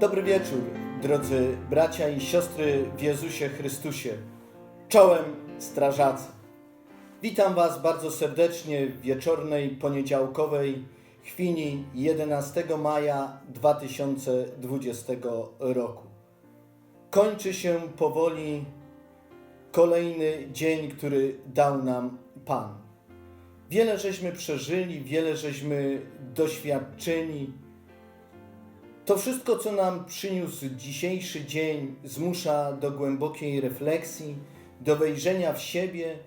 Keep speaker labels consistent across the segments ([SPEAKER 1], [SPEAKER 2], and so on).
[SPEAKER 1] Dobry wieczór, drodzy bracia i siostry w Jezusie Chrystusie. Czołem strażacy. Witam Was bardzo serdecznie w wieczornej, poniedziałkowej chwili 11 maja 2020 roku. Kończy się powoli kolejny dzień, który dał nam Pan. Wiele żeśmy przeżyli, wiele żeśmy doświadczyli. To wszystko, co nam przyniósł dzisiejszy dzień, zmusza do głębokiej refleksji, do wejrzenia w siebie,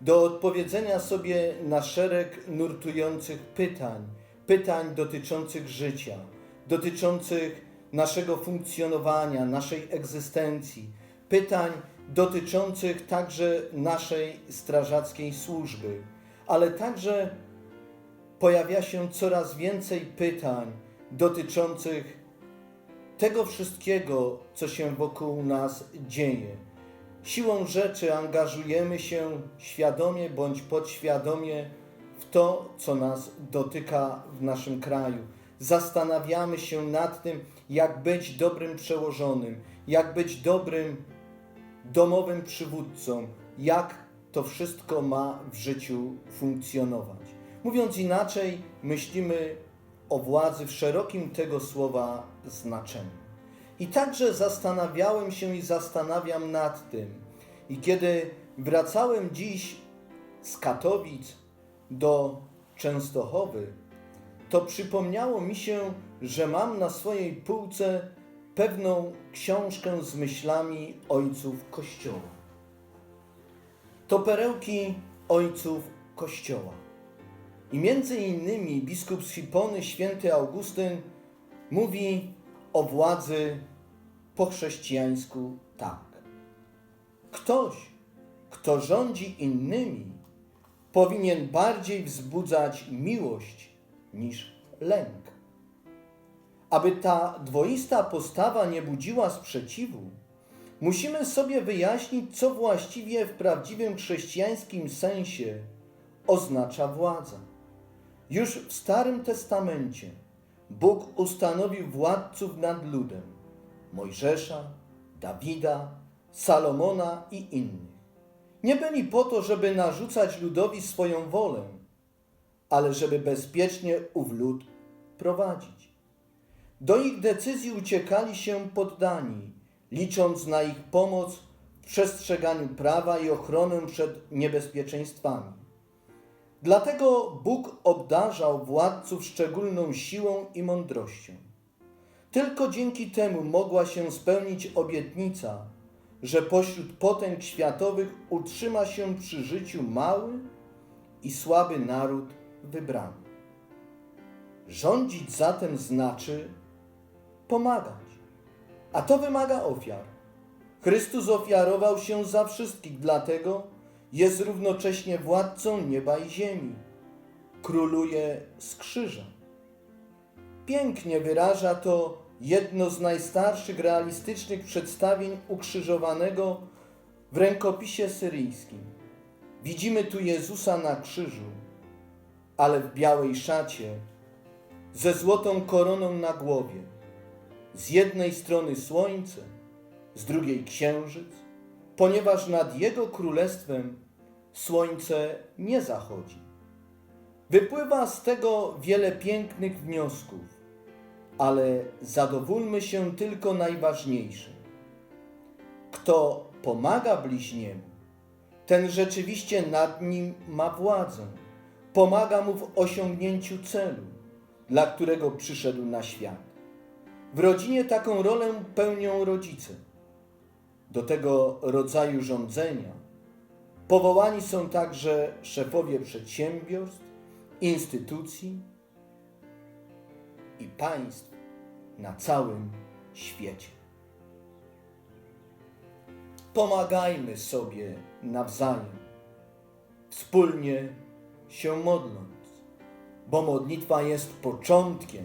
[SPEAKER 1] do odpowiedzenia sobie na szereg nurtujących pytań, pytań dotyczących życia, dotyczących naszego funkcjonowania, naszej egzystencji, pytań dotyczących także naszej strażackiej służby, ale także pojawia się coraz więcej pytań dotyczących tego wszystkiego, co się wokół nas dzieje. Siłą rzeczy angażujemy się świadomie bądź podświadomie w to, co nas dotyka w naszym kraju. Zastanawiamy się nad tym, jak być dobrym przełożonym, jak być dobrym domowym przywódcą, jak to wszystko ma w życiu funkcjonować. Mówiąc inaczej, myślimy o władzy w szerokim tego słowa znaczeniu. I także zastanawiałem się i zastanawiam nad tym. I kiedy wracałem dziś z Katowic do Częstochowy, to przypomniało mi się, że mam na swojej półce pewną książkę z myślami ojców Kościoła. To perełki ojców Kościoła. I między innymi biskup z Hipony, święty Augustyn, mówi o władzy po chrześcijańsku tak. Ktoś, kto rządzi innymi, powinien bardziej wzbudzać miłość niż lęk. Aby ta dwoista postawa nie budziła sprzeciwu, musimy sobie wyjaśnić, co właściwie w prawdziwym chrześcijańskim sensie oznacza władza. Już w Starym Testamencie Bóg ustanowił władców nad ludem Mojżesza, Dawida, Salomona i innych. Nie byli po to, żeby narzucać ludowi swoją wolę, ale żeby bezpiecznie ów lud prowadzić. Do ich decyzji uciekali się poddani, licząc na ich pomoc w przestrzeganiu prawa i ochronę przed niebezpieczeństwami. Dlatego Bóg obdarzał władców szczególną siłą i mądrością. Tylko dzięki temu mogła się spełnić obietnica, że pośród potęg światowych utrzyma się przy życiu mały i słaby naród wybrany. Rządzić zatem znaczy pomagać, a to wymaga ofiar. Chrystus ofiarował się za wszystkich, dlatego jest równocześnie władcą nieba i ziemi. Króluje z krzyża. Pięknie wyraża to jedno z najstarszych realistycznych przedstawień ukrzyżowanego w rękopisie syryjskim. Widzimy tu Jezusa na krzyżu, ale w białej szacie, ze złotą koroną na głowie. Z jednej strony słońce, z drugiej księżyc, ponieważ nad Jego królestwem słońce nie zachodzi. Wypływa z tego wiele pięknych wniosków, ale zadowólmy się tylko najważniejszym. Kto pomaga bliźniemu, ten rzeczywiście nad nim ma władzę, pomaga mu w osiągnięciu celu, dla którego przyszedł na świat. W rodzinie taką rolę pełnią rodzice. Do tego rodzaju rządzenia powołani są także szefowie przedsiębiorstw, instytucji i państw na całym świecie. Pomagajmy sobie nawzajem, wspólnie się modląc, bo modlitwa jest początkiem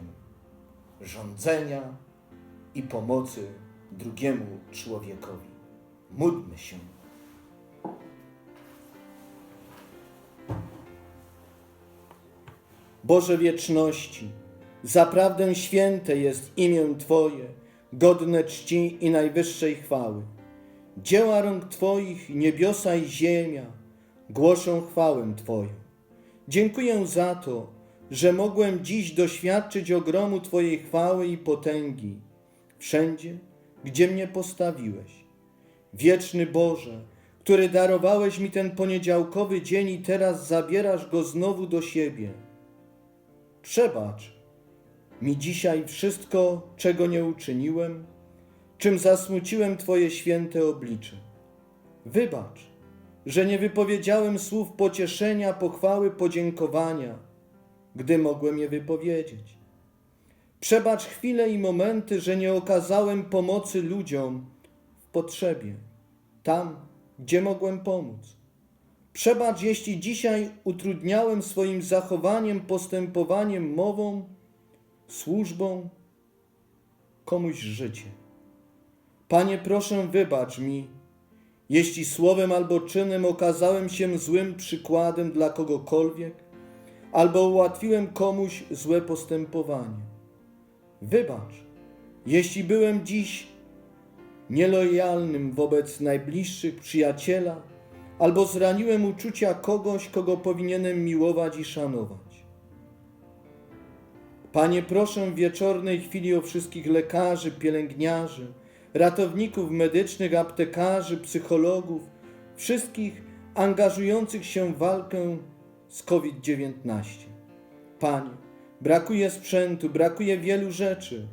[SPEAKER 1] rządzenia i pomocy drugiemu człowiekowi. Módlmy się. Boże wieczności, zaprawdę święte jest imię Twoje, godne czci i najwyższej chwały. Dzieła rąk Twoich, niebiosa i ziemia, głoszą chwałę Twoją. Dziękuję za to, że mogłem dziś doświadczyć ogromu Twojej chwały i potęgi, wszędzie, gdzie mnie postawiłeś. Wieczny Boże, który darowałeś mi ten poniedziałkowy dzień i teraz zabierasz go znowu do siebie. Przebacz mi dzisiaj wszystko, czego nie uczyniłem, czym zasmuciłem Twoje święte oblicze. Wybacz, że nie wypowiedziałem słów pocieszenia, pochwały, podziękowania, gdy mogłem je wypowiedzieć. Przebacz chwile i momenty, że nie okazałem pomocy ludziom potrzebie, tam, gdzie mogłem pomóc. Przebacz, jeśli dzisiaj utrudniałem swoim zachowaniem, postępowaniem, mową, służbą komuś życie. Panie, proszę, wybacz mi, jeśli słowem albo czynem okazałem się złym przykładem dla kogokolwiek, albo ułatwiłem komuś złe postępowanie. Wybacz, jeśli byłem dziś nielojalnym wobec najbliższych przyjaciela, albo zraniłem uczucia kogoś, kogo powinienem miłować i szanować. Panie, proszę w wieczornej chwili o wszystkich lekarzy, pielęgniarzy, ratowników medycznych, aptekarzy, psychologów, wszystkich angażujących się w walkę z COVID-19. Panie, brakuje sprzętu, brakuje wielu rzeczy,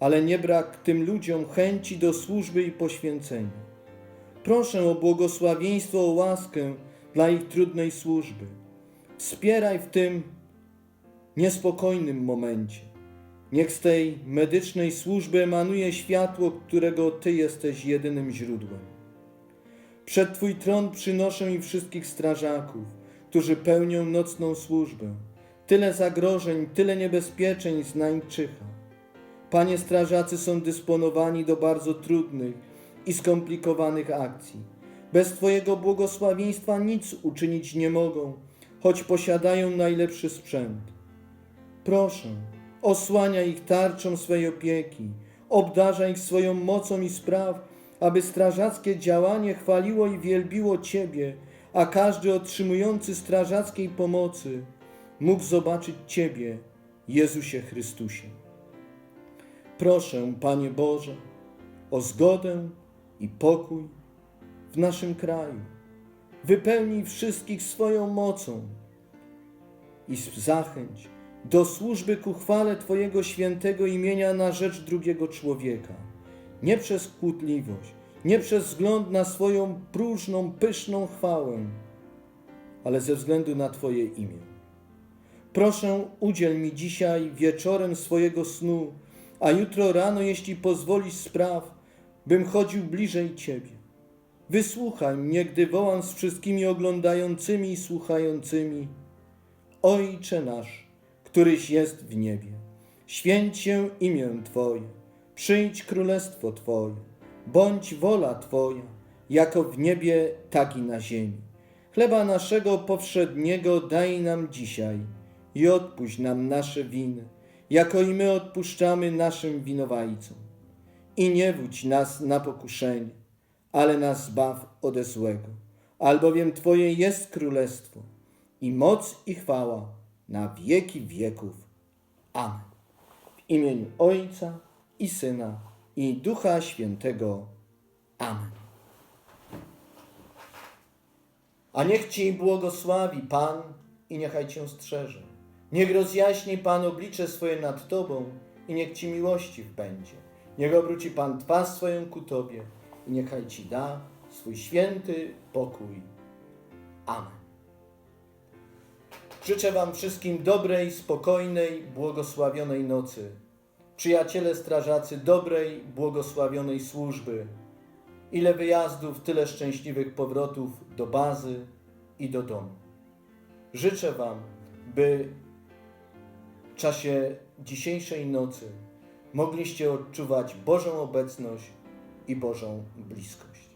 [SPEAKER 1] ale nie brak tym ludziom chęci do służby i poświęcenia. Proszę o błogosławieństwo, o łaskę dla ich trudnej służby. Wspieraj w tym niespokojnym momencie. Niech z tej medycznej służby emanuje światło, którego Ty jesteś jedynym źródłem. Przed Twój tron przynoszę i wszystkich strażaków, którzy pełnią nocną służbę. Tyle zagrożeń, tyle niebezpieczeństw na czyha. Panie strażacy są dysponowani do bardzo trudnych i skomplikowanych akcji. Bez Twojego błogosławieństwa nic uczynić nie mogą, choć posiadają najlepszy sprzęt. Proszę, osłania ich tarczą swej opieki, obdarza ich swoją mocą i spraw, aby strażackie działanie chwaliło i wielbiło Ciebie, a każdy otrzymujący strażackiej pomocy mógł zobaczyć Ciebie, Jezusie Chrystusie. Proszę, Panie Boże, o zgodę i pokój w naszym kraju. Wypełnij wszystkich swoją mocą i zachęć do służby ku chwale Twojego świętego imienia na rzecz drugiego człowieka. Nie przez kłótliwość, nie przez wzgląd na swoją próżną, pyszną chwałę, ale ze względu na Twoje imię. Proszę, udziel mi dzisiaj wieczorem swojego snu, a jutro rano, jeśli pozwolisz spraw, bym chodził bliżej Ciebie. Wysłuchaj mnie, gdy wołam z wszystkimi oglądającymi i słuchającymi. Ojcze nasz, któryś jest w niebie, święć się imię Twoje, przyjdź królestwo Twoje, bądź wola Twoja, jako w niebie, tak i na ziemi. Chleba naszego powszedniego daj nam dzisiaj i odpuść nam nasze winy, jako i my odpuszczamy naszym winowajcom. I nie wódź nas na pokuszenie, ale nas zbaw ode złego. Albowiem Twoje jest królestwo i moc i chwała na wieki wieków. Amen. W imieniu Ojca i Syna i Ducha Świętego. Amen. A niech Ci błogosławi Pan i niechaj Cię strzeże. Niech rozjaśni Pan oblicze swoje nad Tobą i niech Ci miłościw będzie. Niech obróci Pan twarz swoją ku Tobie i niechaj Ci da swój święty pokój. Amen. Życzę Wam wszystkim dobrej, spokojnej, błogosławionej nocy. Przyjaciele strażacy, dobrej, błogosławionej służby. Ile wyjazdów, tyle szczęśliwych powrotów do bazy i do domu. Życzę Wam, by czasie dzisiejszej nocy mogliście odczuwać Bożą obecność i Bożą bliskość.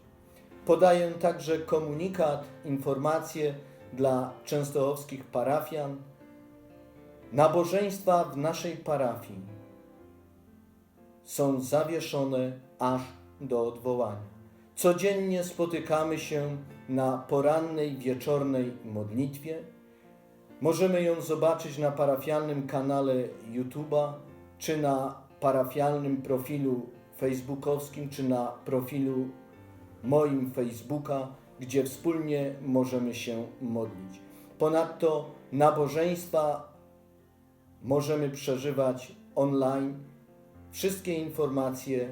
[SPEAKER 1] Podaję także komunikat, informację dla częstochowskich parafian. Nabożeństwa w naszej parafii są zawieszone aż do odwołania. Codziennie spotykamy się na porannej, wieczornej modlitwie. Możemy ją zobaczyć na parafialnym kanale YouTube'a, czy na parafialnym profilu facebookowskim, czy na profilu moim Facebooka, gdzie wspólnie możemy się modlić. Ponadto nabożeństwa możemy przeżywać online. Wszystkie informacje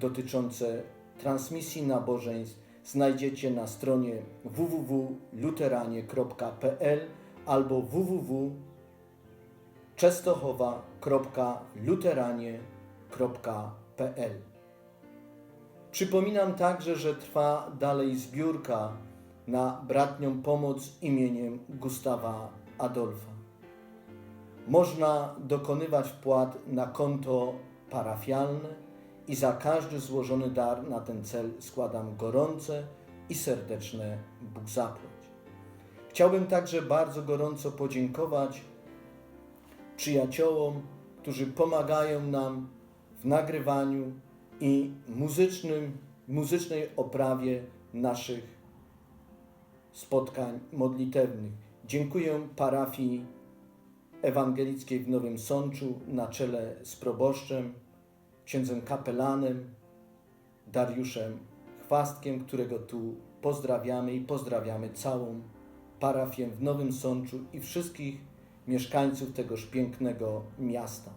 [SPEAKER 1] dotyczące transmisji nabożeństw znajdziecie na stronie www.luteranie.pl albo www.częstochowa.luteranie.pl Przypominam także, że trwa dalej zbiórka na bratnią pomoc imieniem Gustawa Adolfa. Można dokonywać wpłat na konto parafialne i za każdy złożony dar na ten cel składam gorące i serdeczne Bóg zapłać. Chciałbym także bardzo gorąco podziękować przyjaciołom, którzy pomagają nam w nagrywaniu i muzycznym, muzycznej oprawie naszych spotkań modlitewnych. Dziękuję parafii ewangelickiej w Nowym Sączu na czele z proboszczem, księdzem kapelanem Dariuszem Chwastkiem, którego tu pozdrawiamy i pozdrawiamy całą parafię w Nowym Sączu i wszystkich mieszkańców tegoż pięknego miasta.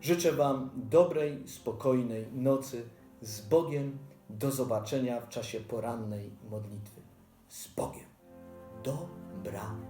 [SPEAKER 1] Życzę Wam dobrej, spokojnej nocy z Bogiem. Do zobaczenia w czasie porannej modlitwy. Z Bogiem. Dobra